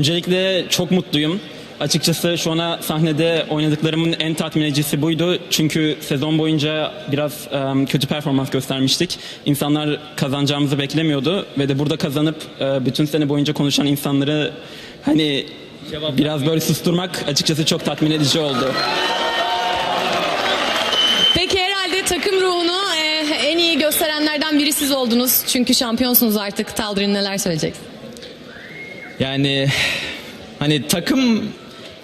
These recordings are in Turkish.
Öncelikle çok mutluyum. Açıkçası şu ana sahnede oynadıklarımın en tatmin edicisi buydu. Çünkü sezon boyunca biraz em, kötü performans göstermiştik. İnsanlar kazanacağımızı beklemiyordu ve de burada kazanıp e, bütün sene boyunca konuşan insanları hani biraz böyle susturmak açıkçası çok tatmin edici oldu. Peki herhalde takım ruhunu e, en iyi gösterenlerden biri siz oldunuz. Çünkü şampiyonsunuz artık. Taldir'in neler söyleyeceksin? Yani hani takım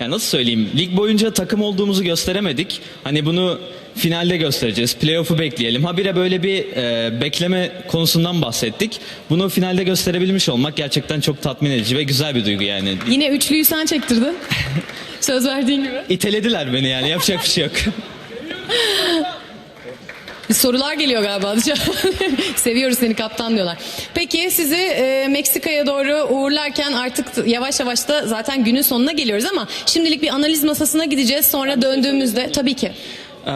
ya nasıl söyleyeyim lig boyunca takım olduğumuzu gösteremedik. Hani bunu finalde göstereceğiz. Playoff'u bekleyelim. Habire böyle bir e, bekleme konusundan bahsettik. Bunu finalde gösterebilmiş olmak gerçekten çok tatmin edici ve güzel bir duygu yani. Yine üçlüyü sen çektirdin. Söz verdiğin gibi. İtelediler beni yani yapacak bir şey yok. Sorular geliyor galiba dışarı. Seviyoruz seni kaptan diyorlar. Peki sizi e, Meksika'ya doğru uğurlarken artık yavaş yavaş da zaten günün sonuna geliyoruz ama şimdilik bir analiz masasına gideceğiz. Sonra döndüğümüzde tabii ki. Ee,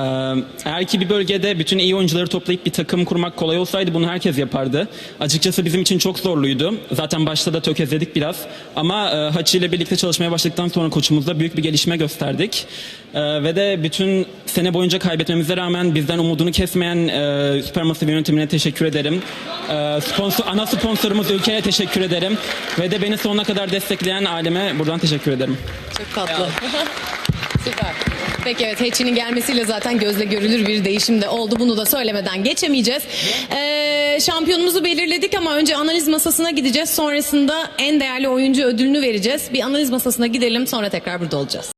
Eğer ki bir bölgede bütün iyi oyuncuları toplayıp bir takım kurmak kolay olsaydı bunu herkes yapardı. Açıkçası bizim için çok zorluydu. Zaten başta da tökezledik biraz. Ama e, Haçi ile birlikte çalışmaya başladıktan sonra koçumuzda büyük bir gelişme gösterdik. Ee, Ve de bütün sene boyunca kaybetmemize rağmen bizden umudunu kesmeyen e, Supermassive yönetimine teşekkür ederim. Ee, Sponsor, ana sponsorumuz Ülke'ye teşekkür ederim. Ve de beni sonuna kadar destekleyen aileme buradan teşekkür ederim. Çok tatlı. Süper. Peki evet Heçi'nin gelmesiyle zaten gözle görülür bir değişim de oldu. Bunu da söylemeden geçemeyeceğiz. Ee, şampiyonumuzu belirledik ama önce analiz masasına gideceğiz. Sonrasında en değerli oyuncu ödülünü vereceğiz. Bir analiz masasına gidelim sonra tekrar burada olacağız.